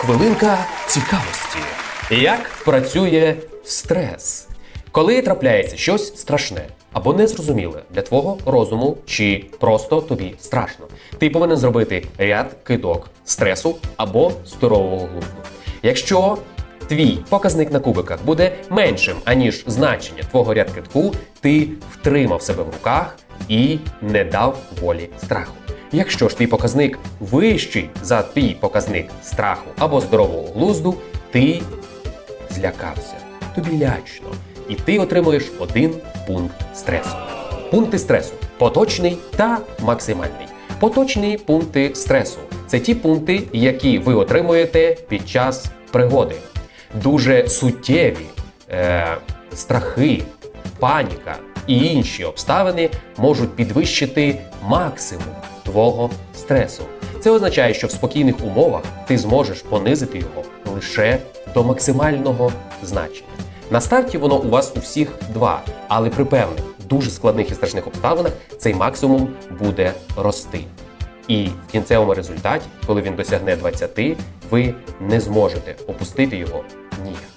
хвилинка цікавості. Як працює стрес? Коли трапляється щось страшне або незрозуміле для твого розуму, чи просто тобі страшно, ти повинен зробити ряд кидок стресу або здорового глузду. Якщо твій показник на кубиках буде меншим, аніж значення твого ряд китку, ти втримав себе в руках і не дав волі страху. Якщо ж твій показник вищий за твій показник страху або здорового глузду, ти злякався, тобі лячно, і ти отримуєш один пункт стресу. Пункти стресу поточний та максимальний. Поточні пункти стресу це ті пункти, які ви отримуєте під час пригоди. Дуже суттєві е, страхи, паніка і інші обставини можуть підвищити максимум твого стресу. Це означає, що в спокійних умовах ти зможеш понизити його лише до максимального значення. На старті воно у вас у всіх два, але при певних дуже складних і страшних обставинах цей максимум буде рости. І в кінцевому результаті, коли він досягне 20, ви не зможете опустити його ніяк.